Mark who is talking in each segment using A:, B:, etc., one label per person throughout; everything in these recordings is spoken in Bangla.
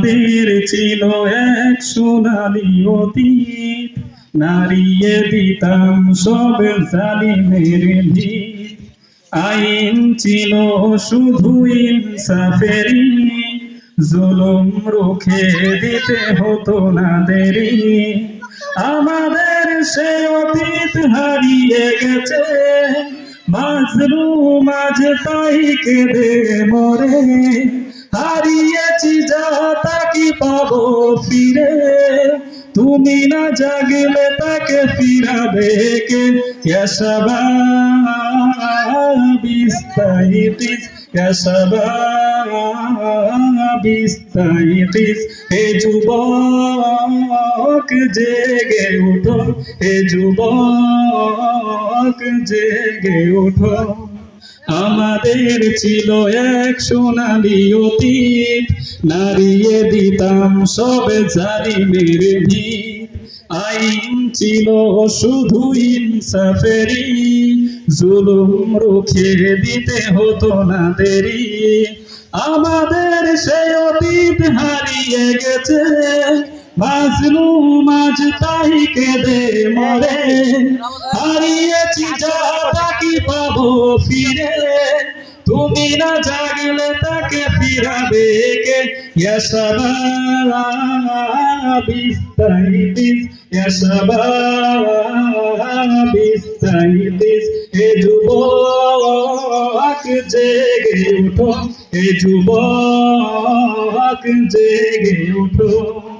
A: আমাদের ছিল এক সোনালি অতীত। নারিয়ে দিতাম সব জালিমের ভিত আইন ছিল শুধু ইনসাফেরি জুলুম রুখে দিতে হতো না দেরি। আমাদের সে অতীত হারিয়ে গেছে। মাজলুম আজ তাই কেঁদে মরে। হারিয়েছি যা তাকে পাবো ফিরে? তুমি না জাগলে তাকে ফিরাবে কে? বিস্তারিতিস বিস্তারিতিস হে যুবক, জেগে উঠো। হে যুবক, জেগে উঠো। আমাদের ছিল এক সোনালি অতীত। নারিয়ে দিতাম সব জালিমের ভিত। আইন ছিল শুধু ইনসাফেরি জুলুম রুখে দিতে হতো না দেরি। আমাদের সে অতীত হারিয়ে গেছে। মাজলুম আজ তাই কেঁদে মরে। হারিয়েছি যা তাকে পাবো ফিরে। তুমি না জাগলে তাকে ফিরাবে কে? বিস্তারিতিস বিস্তারিতিস হে যুবক জেগে উঠো, হে যুবক জেগে উঠো।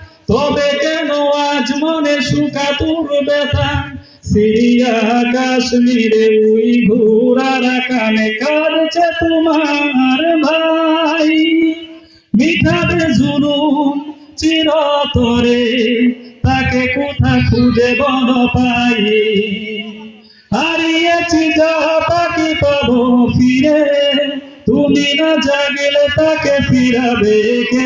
A: তবে কেন আজ মনে সুকাতুর ব্যথা? সিরিয়া, কাশ্মীরে ওই ঘুরার কানে কাঁদছে তোমার ভাই। মিঠাবে জুলুম চিরতরে, তাকে কোথা খুঁজে বন পাই? হারিয়েছি যা তাকে পাবো ফিরে, তুমি না জাগলে তাকে ফিরাবে কে?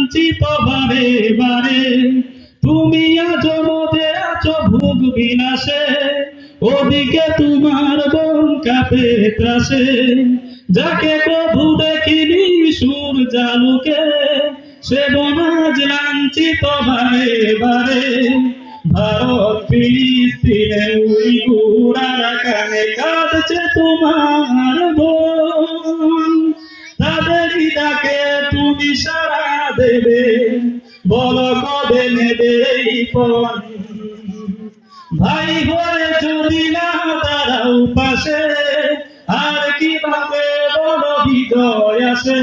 A: লাঞ্ছিত বারে বারে। তুমি আছো মজে আছো ভোগ বিলাসে, ওদিকে তোমার বোন কাপে ত্রাসে। যাকে কভু দেখিনি সুর জালুকে, সে বনাজ লাঞ্ছিত বারে বারে। ভারত, ফিলিস্তিনে উইগুরার কানে কাঁদছে তোমার বোন। তাদেরই ডাকে তুমি সারা দেবে, বল কবে নেবে ভাই হয়ে যদি না দাঁড়াও পাশে, আর কীভাবে বড় হৃদয় আসে?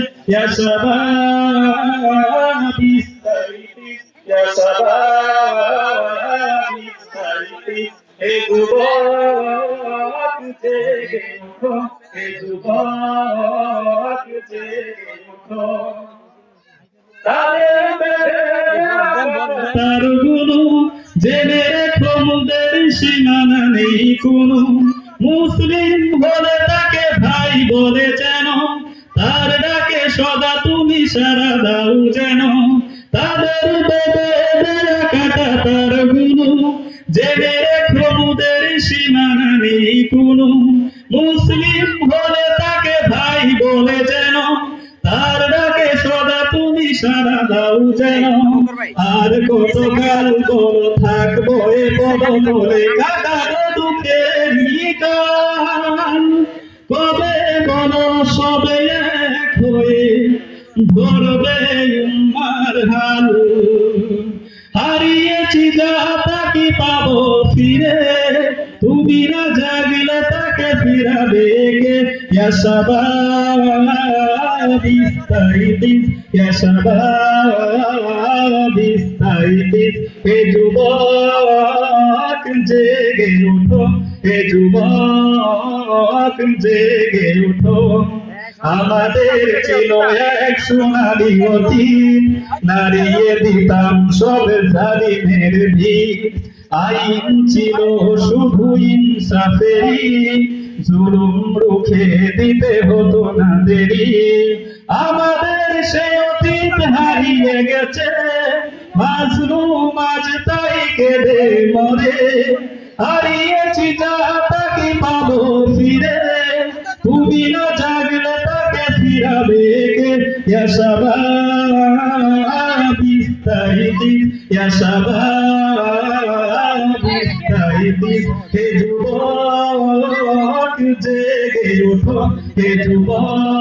A: যুবক যুবক জেনে রেখো সীমানা নেই কোনো। মুসলিম বলে তাকে ভাই বলে যেন তার ডাকে সদা তুমি সারা যেন আর কত কাল বড় থাকব এ কাটার দুঃখের গান কবে বল সবে এক হয়ে ধরবে উম্মার হাল হারিয়েছি যা তাকে পাবো ফিরে তুমি না জাগলে তাকে ফিরাবে কে ইয়া শাবাব ইস্তাইদিস ইয়া শাবাব ইস্তাইদিস হে যুবক, জেগে উঠো। হে যুবক, জেগে উঠো। আমাদের ছিল এক সোনালি অতীত। নারিয়ে দিতাম সব জালিমের ভিড় আইন ছিল শুধু ইনসাফেরই। জুলুম রুখে দিতে হতো না দেরি। আমাদের সে অতীত হারিয়ে গেছে। মাজলুম আজ তাই কেঁদে মরে। হারিয়েছি যা তাকে পাবো ফিরে। তুমি না জাগলে তাকে ফিরাবে ইয়া শাবাব ইস্তাইদিস ইয়া শাবাব জেগে উঠো হে